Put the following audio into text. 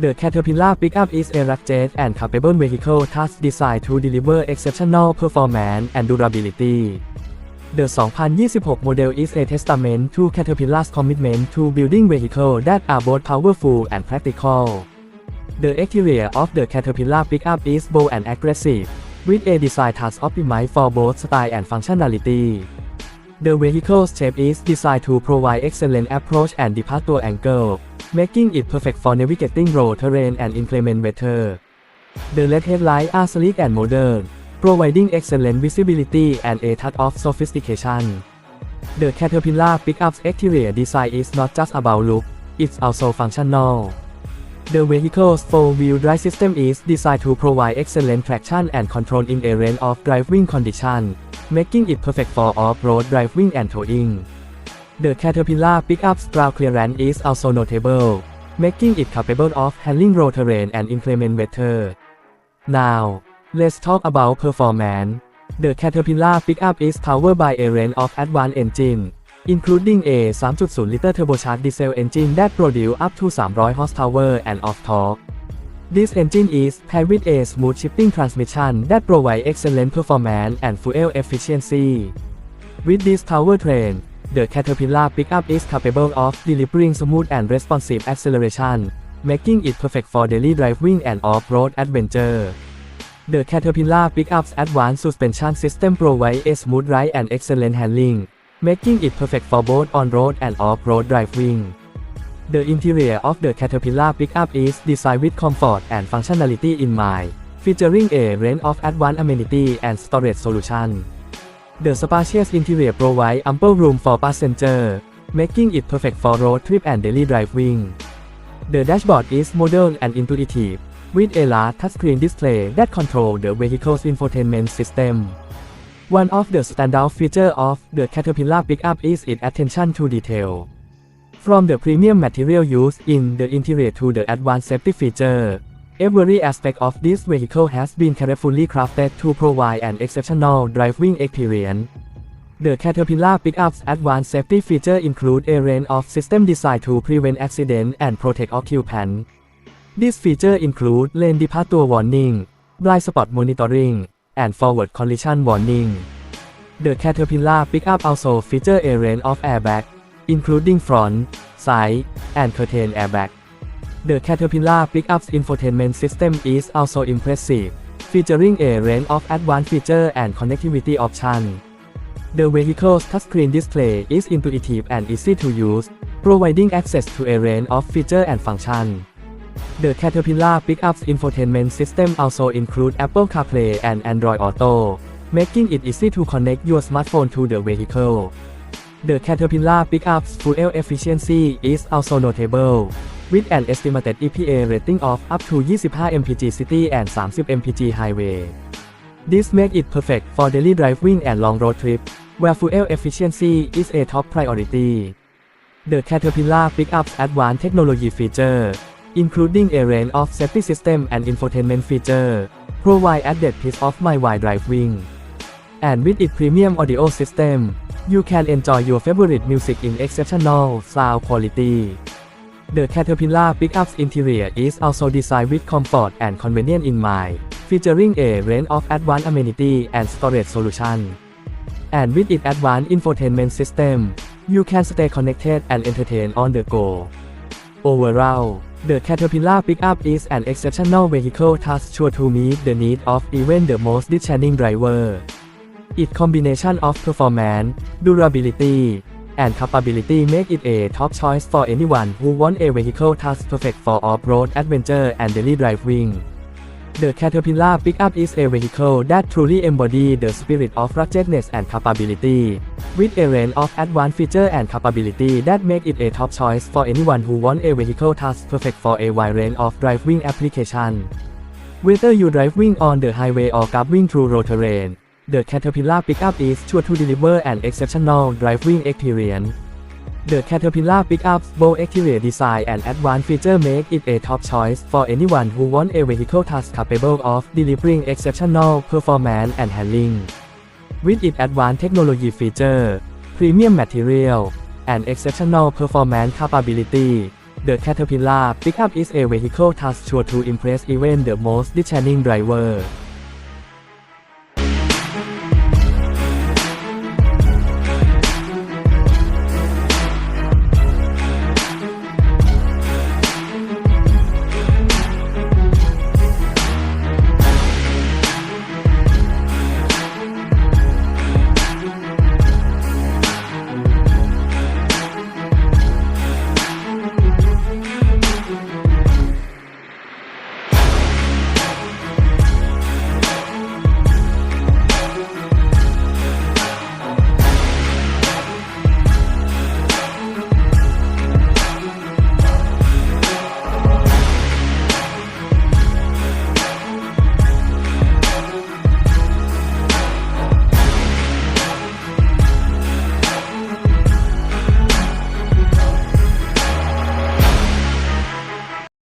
The Caterpillar pickup is a rugged and capable vehicle thus designed to deliver exceptional performance and durability. The 2026 model is a testament to Caterpillar's commitment to building vehicles that are both powerful and practical. The exterior of the Caterpillar pickup is bold and aggressive, with a design that's optimized for both style and functionality. The vehicle's shape is designed to provide excellent approach and departure angle, making it perfect for navigating road terrain and inclement weather. The LED headlights are sleek and modern, providing excellent visibility and a touch of sophistication. The Caterpillar pickup's exterior design is not just about look, it's also functional. The vehicle's four-wheel drive system is designed to provide excellent traction and control in a range of driving conditions, making it perfect for off-road driving and towing. The Caterpillar pickup's ground clearance is also notable, making it capable of handling road terrain and inclement weather. Now, let's talk about performance. The Caterpillar pickup is powered by a range of advanced engines, including a 3.0-liter turbocharged diesel engine that produce up to 300 horsepower and of torque. This engine is paired with a smooth shifting transmission that provides excellent performance and fuel efficiency. With this powertrain, the Caterpillar pickup is capable of delivering smooth and responsive acceleration, making it perfect for daily driving and off-road adventure. The Caterpillar pickup's advanced suspension system provides a smooth ride and excellent handling, making it perfect for both on-road and off-road driving. The interior of the Caterpillar pickup is designed with comfort and functionality in mind, featuring a range of advanced amenities and storage solutions. The spacious interior provides ample room for passengers, making it perfect for road trip and daily driving. The dashboard is modern and intuitive, with a large touchscreen display that controls the vehicle's infotainment system. One of the standout features of the Caterpillar pickup is its attention to detail. From the premium material used in the interior to the advanced safety feature, every aspect of this vehicle has been carefully crafted to provide an exceptional driving experience. The Caterpillar pickup's advanced safety features include a range of systems designed to prevent accidents and protect occupants. These features include lane departure warning, blind spot monitoring, and forward collision warning. The Caterpillar pickup also features a range of airbags, including front, side, and curtain airbag. The Caterpillar pickup's infotainment system is also impressive, featuring a range of advanced features and connectivity options. The vehicle's touchscreen display is intuitive and easy to use, providing access to a range of features and functions. The Caterpillar Pickup's infotainment system also includes Apple CarPlay and Android Auto, making it easy to connect your smartphone to the vehicle. The Caterpillar Pickup's fuel efficiency is also notable, with an estimated EPA rating of up to 25 mpg city and 30 mpg highway. This makes it perfect for daily driving and long road trips, where fuel efficiency is a top priority. The Caterpillar Pickup's advanced technology feature, including a range of safety system and infotainment feature, provide added peace of mind while driving. And with its premium audio system, you can enjoy your favorite music in exceptional sound quality. The Caterpillar pickup's interior is also designed with comfort and convenience in mind, featuring a range of advanced amenities and storage solutions. And with its advanced infotainment system, you can stay connected and entertained on the go. Overall, the Caterpillar pickup is an exceptional vehicle sure to meet the needs of even the most discerning driver. Its combination of performance, durability, and capability make it a top choice for anyone who wants a vehicle that's perfect for off-road adventure and daily driving. The Caterpillar pickup is a vehicle that truly embodies the spirit of ruggedness and capability, with a range of advanced features and capability that make it a top choice for anyone who wants a vehicle that's perfect for a wide range of driving applications. Whether you're driving on the highway or carving through road terrain, the Caterpillar pickup is sure to deliver an exceptional driving experience. The Caterpillar Pickup's bold exterior design and advanced feature make it a top choice for anyone who wants a vehicle that's capable of delivering exceptional performance and handling. With its advanced technology feature, premium material, and exceptional performance capability, The Caterpillar pickup is a vehicle that's sure to impress even the most discerning driver